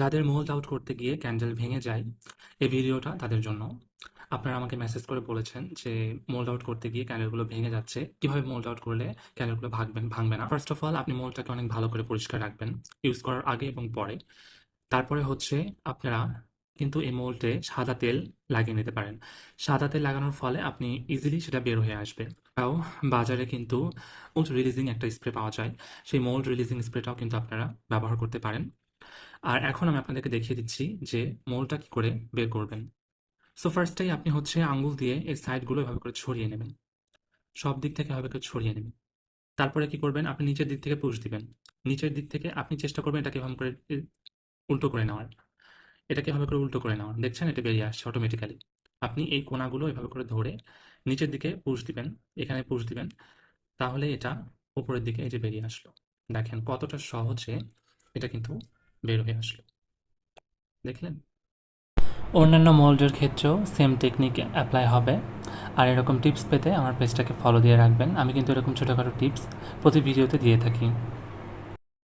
যাদের mould out করতে গিয়ে ক্যান্ডেল ভেঙে যায় এই ভিডিওটা তাদের জন্য। আপনারা আমাকে মেসেজ করে বলেছেন যে মোল্ড আউট করতে গিয়ে ক্যান্ডেলগুলো ভেঙে যাচ্ছে। কীভাবে মোল্ড আউট করলে ক্যান্ডেলগুলো ভাগবেন, ভাঙবে না? ফার্স্ট অফ অল আপনি মোলটাকে অনেক ভালো করে পরিষ্কার রাখবেন। ইউজ করার আগে এবং পরে। তারপরে হচ্ছে আপনারা কিন্তু এই মোল্ডে সাদা তেল লাগিয়ে নিতে পারেন। সাদা তেল লাগানোর ফলে আপনি ইজিলি সেটা বের হয়ে আসবে। তাও বাজারে কিন্তু মোল্ড রিলিজিং একটা স্প্রে পাওয়া যায়। সেই মোল্ড রিলিজিং স্প্রেটাও কিন্তু আপনারা ব্যবহার করতে পারেন। আর এখন আমি আপনাদেরকে দেখিয়ে দিচ্ছি যে মোলটা কি করে বের করবেন। সো ফার্স্টেই আপনি হচ্ছে আঙ্গুল দিয়ে এই সাইডগুলো এভাবে করে ছড়িয়ে নেবেন। সব দিক থেকে এভাবে করে ছড়িয়ে নেবেন। তারপরে কি করবেন? আপনি নিচের দিক থেকে পুশ দিবেন। নিচের দিক থেকে আপনি চেষ্টা করবেন এটাকে এভাবে করে উল্টো করে নেওয়ার। এটাকে এভাবে করে উল্টো করে নেওয়ার। দেখছেন? এটা বেরিয়ে আসছে অটোমেটিক্যালি আপনি এই কোনাগুলো এভাবে করে ধরে নিচের দিকে পুশ দিবেন, এখানে পুশ দিবেন। তাহলে এটা উপরের দিকে এই যে বেরিয়ে আসলো। দেখেন কতটা সহজে এটা কিন্তু বের হয়ে আসলো। দেখলেন? অন্যান্য মোল্ডের ক্ষেত্রেও সেম টেকনিক অ্যাপ্লাই হবে। আর এরকম টিপস পেতে আমার পেজটাকে ফলো দিয়ে রাখবেন। আমি কিন্তু এরকম ছোটোখাটো টিপস প্রতি ভিডিওতে দিয়ে থাকি।